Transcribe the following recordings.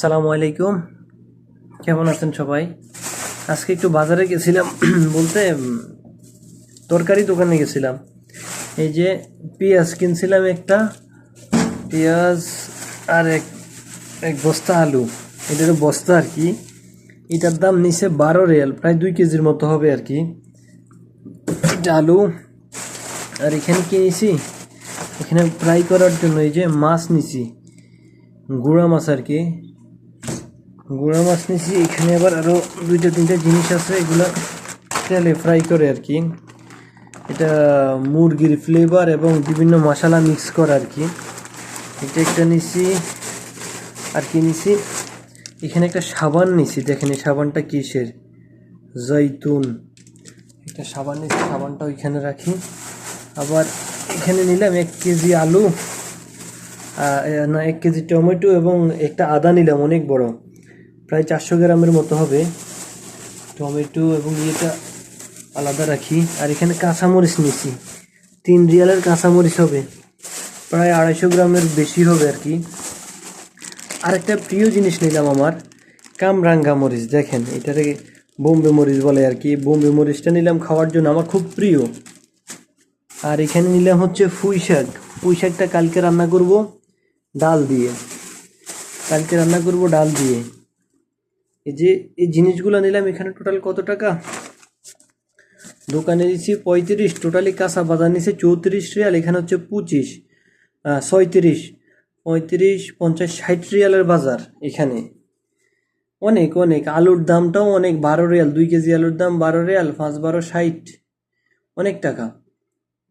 সালামু আলাইকুম। কেমন আছেন সবাই? আজকে একটু বাজারে গেছিলাম বলতে তরকারি দোকানে গেছিলাম। এই যে পেঁয়াজ কিনছিলাম একটা, পেঁয়াজ আর এক এক বস্তা আলু। এটার বস্তা আর কি। এটার দাম নিচে বারো রিয়াল, প্রায় দুই কেজির মতো হবে আর কি। এটা আলু, আর এখানে কি নিছি? এখানে ফ্রাই করার জন্য এই যে মাছ নিছি। গুঁড়া মাছ আর কি। গুঁড়া মাছ নিয়েছি এখানে আবার আরও দুইটা, তিনটা জিনিস আছে, এগুলো তেলে ফ্রাই করে আর কি এটা মুরগির ফ্লেভার এবং বিভিন্ন মশলা মিক্স করা আর কি এটা একটা নিছি, আর কি নিছি? এখানে একটা সাবান নিছি, দেখেন এই সাবানটা কিসের? জৈতুন একটা সাবান নিছি, সাবানটা ওইখানে রাখি। আবার এখানে নিলাম এক কেজি আলু না, এক কেজি টমেটো এবং একটা আদা নিলাম, অনেক বড়। প্রায় চারশো গ্রামের মতো হবে। টমেটো এবং ইয়েটা আলাদা রাখি। আর এখানে কাঁচামরিচ নিছি তিন রিয়ালের কাঁচামরিচ হবে। প্রায় আড়াইশো গ্রামের বেশি হবে আর কি। আর একটা প্রিয় জিনিস নিলাম আমার, কামরাঙ্গা মরিচ। দেখেন, এটাকে বোম্বে মরিচ বলে আর কি। বোম্বে মরিচটা নিলাম খাওয়ার জন্য আমার খুব প্রিয়। আর এখানে নিলাম হচ্ছে পুঁই শাক। পুঁই শাকটা কালকে রান্না করব ডাল দিয়ে। কালকে রান্না করব ডাল দিয়ে। যে, এই জিনিসগুলো নিলাম, এখানে টোটাল কত টাকা? দোকানে দিচ্ছি পঁয়ত্রিশ টোটালি কাঁচা বাজার নিচ্ছে চৌত্রিশ রিয়াল, এখানে হচ্ছে পঁচিশ ছয়ত্রিশ, পঁয়ত্রিশ, পঞ্চাশ, ষাট রিয়ালের বাজার এখানে। অনেক অনেক, আলুর দামটাও অনেক, বারো রিয়াল, দুই কেজি আলুর দাম বারো রিয়াল, পাঁচ, বারো, ষাট, অনেক টাকা।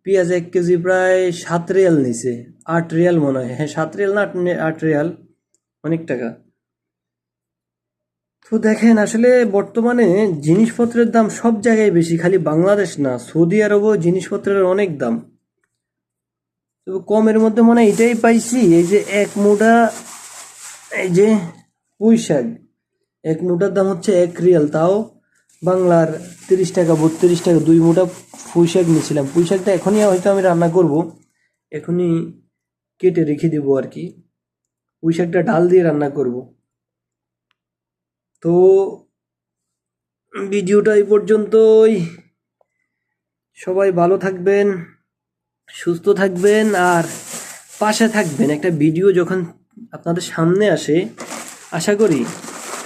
পেঁয়াজ এক কেজি প্রায় সাত রিয়াল নিছে, আট রিয়াল মনে হয় হ্যাঁ সাত রিয়াল না, আট রিয়াল, অনেক টাকা। তো দেখেন, আসলে বর্তমানে জিনিসপত্রের দাম সব জায়গায় বেশি, খালি বাংলাদেশ না, সৌদি আরবও জিনিসপত্রের অনেক দাম। তবে কমের মধ্যে মনে হয় এটাই পাইছি, এই যে এক মুঠা, এই যে পুঁই শাক, এক মুঠার দাম হচ্ছে এক রিয়াল, তাও বাংলার তিরিশ টাকা, বত্রিশ টাকা, দুই মুঠা পুঁই শাক নিয়েছিলাম। পুঁই শাকটা এখনই হয়তো আমি রান্না করব, এখনই কেটে রেখে দেবো আর কি। পুঁই শাকটা ডাল দিয়ে রান্না করব। তো ভিডিওটা এই পর্যন্তই। সবাই ভালো থাকবেন, সুস্থ থাকবেন, আর পাশে থাকবেন। একটা ভিডিও যখন আপনাদের সামনে আসে, আশা করি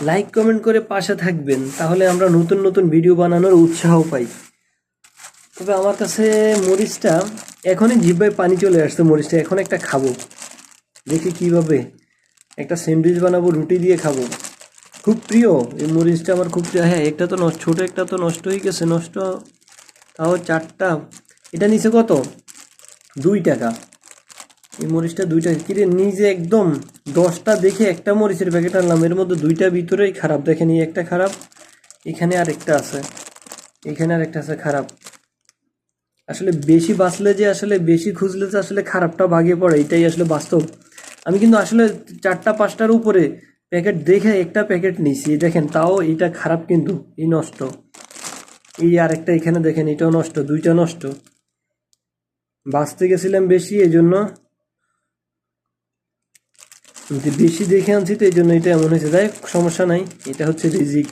লাইক, কমেন্ট করে পাশে থাকবেন। তাহলে আমরা নতুন নতুন ভিডিও বানানোর উৎসাহ পাই। তবে আমার কাছে মরিচটা, এখনই জিব্বায় পানি চলে আসছে মরিচটা, এখন একটা খাব। দেখি কীভাবে একটা স্যান্ডউইচ বানাবো, রুটি দিয়ে খাব। খুব প্রিয়, এই মরিচটা আমার খুব প্রিয়। হ্যাঁ একটা তো নষ্ট, ছোটো একটা তো নষ্ট হয়ে গেছে, নষ্ট তাও চারটা। এটা নিচে কত? দুই টাকা। এই মরিচটা দুই টাকা। কিরে, নিজে একদম দশটা দেখে একটা মরিচের প্যাকেট আনলাম। এর মধ্যে দুইটা ভিতরেই খারাপ। দেখেন, এই একটা খারাপ, এখানে আর একটা আছে। এখানে আর একটা আছে খারাপ। আসলে বেশি বাঁচলে যে, আসলে বেশি খুঁজলে যে, আসলে খারাপটা ভাগে পড়ে। এটাই আসলে বাস্তব। আমি কিন্তু আসলে চারটা, পাঁচটার উপরে প্যাকেট দেখে একটা প্যাকেট নিছি। দেখেন, তাও এটা খারাপ কিন্তু, এই নষ্ট। এই আরেকটা এখানে দেখেন, এটাও নষ্ট, দুইটা নষ্ট। বাঁচতে গেছিলাম বেশি এই জন্য বেশি দেখে আনছি তো এই জন্য এটা এমন হয়েছে। যাই সমস্যা নাই, এটা হচ্ছে রিজিক।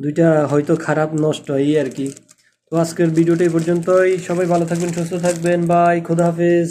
দুইটা হয়তো খারাপ, নষ্ট, এই আর কি। তো আজকের ভিডিওটা এই পর্যন্তই। সবাই ভালো থাকবেন, সুস্থ থাকবেন। বাই, খোদা হাফেজ।